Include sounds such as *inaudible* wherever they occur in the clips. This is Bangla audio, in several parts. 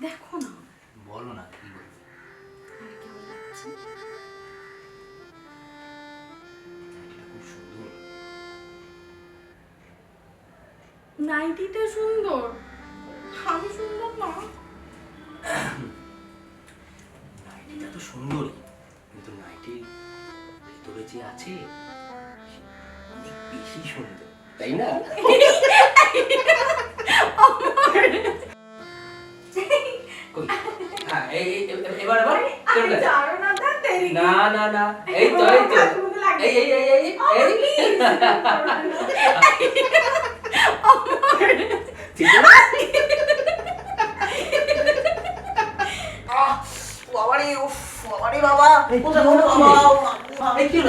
দেখো না। বলো না কি বলবে? নাইটিটা সুন্দর। আমি সুন্দর না। নাইটিটা তো সুন্দরই কিন্তু নাইটির ভেতরে যে আছে অনেক বেশি সুন্দর তাই না? *laughs* না না না। এই তো এই তো। এই এই এই এই এই। ঠিক আছে আহ, বাবারে উফ বাবারে বাবা। কোথায় বাবা?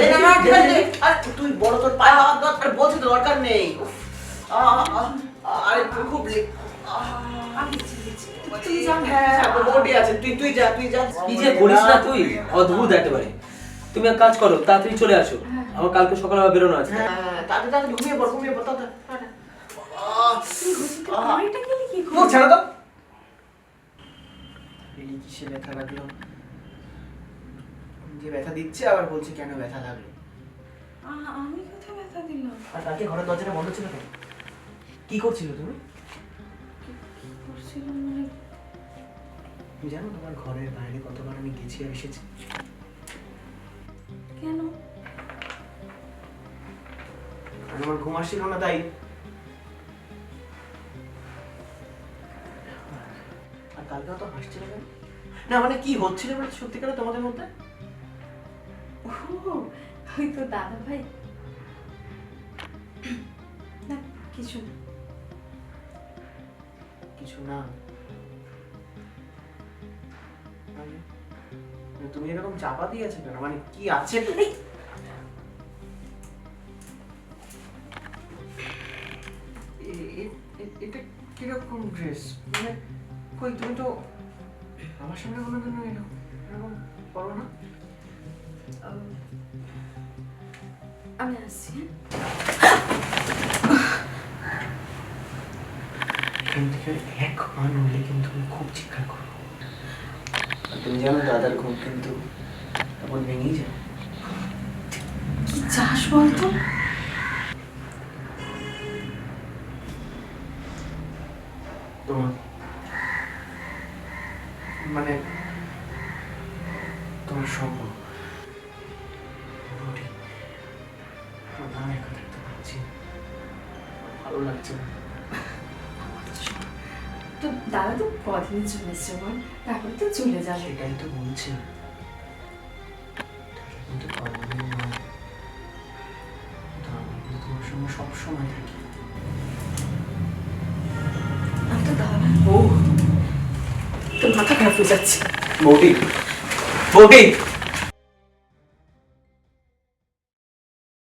না, না, ঠিক আছে। আরে তুই বড় তোর পায়ে হাত ধর, আরে বলছি তো দরকার নেই আহ, আরে খুব। তুমি হ্যাঁ হ্যাঁ, এক কাজ করো তাড়াতাড়ি চলে আসো। আমার কালকে সকালে আবার বেরোনো আছে। হ্যাঁ কিসে ব্যথা লাগল? যে ব্যথা দিচ্ছে আবার বলছে কেন ব্যথা লাগল? আমি কোথায় ব্যথা দিলাম? আর কালকে ঘরের দরজাটা বন্ধ ছিল কেন? কি করছিল তুমি? কি করছিলাম মানে? তুমি জানো তোমার ঘরের বাইরে কতবার আমি গেছি আর এসেছি? কেন? আর আমার ঘুম আসছিল না তাই। আর কালকে তো হাসছিল কেন? না মানে কি হচ্ছিল বলে সত্যিকারে তোমাদের মধ্যে? ওই তো দাদা ভাই। না কিছু না কিছু না। মানে মানে তুমি এরকম চাপা দিয়েছ কেন? মানে কি আছে? এটা কীরকম ড্রেস মানে কই, তুমি তো আমার সামনে কোনোদিন এরকম এরকম করো না? আমি আসছি। এখান থেকে এক পা নড়লে কিন্তু খুব চিৎকার করব। তুমি জানো দাদার ঘুম কিন্তু তখন ভেঙেই যায়। কি চাস বলতো? তোমার মানে তোমার পারছি ভালো লাগছে না। তো দাদা তো কদিন চলে এসছে বল। তারপর তো চলে যাবে। সেটাই তো বলছি। তোমার সঙ্গে সবসময় থাকি। আমি তো দাদা ভাই বউ তো মাথা খারাপ হয়ে যাচ্ছে। বৌদি। বৌদি!